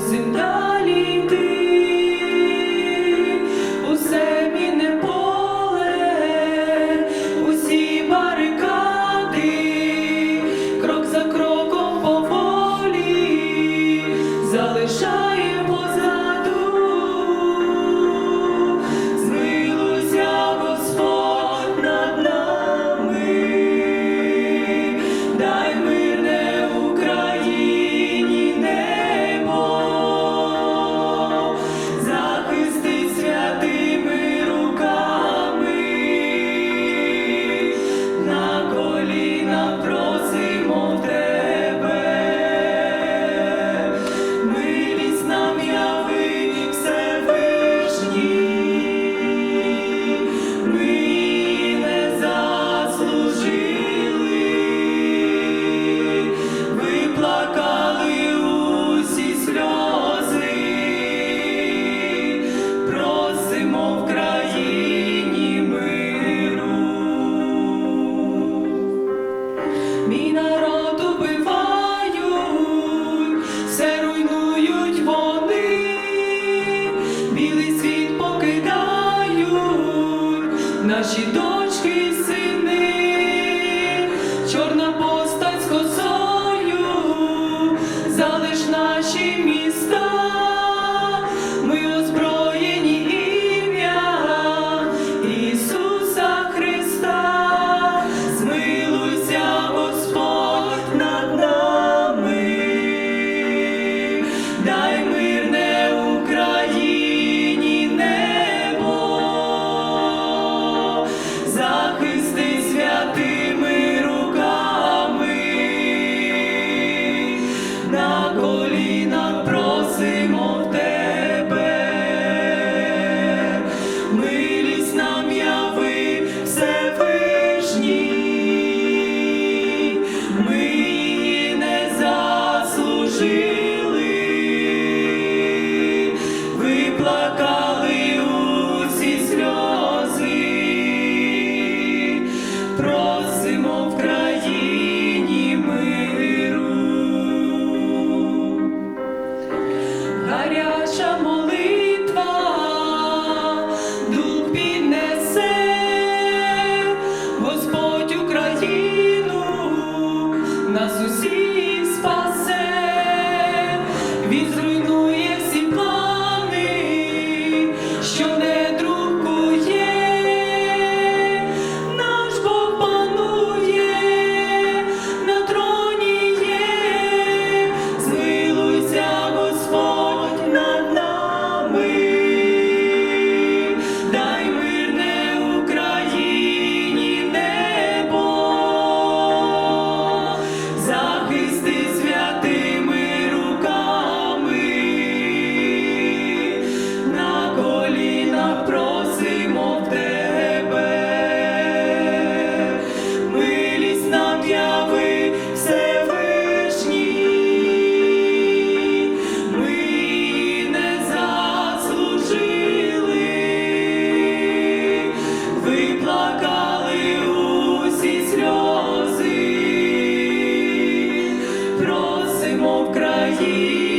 мусим далі йти, білий світ покидають, наші дочки надії.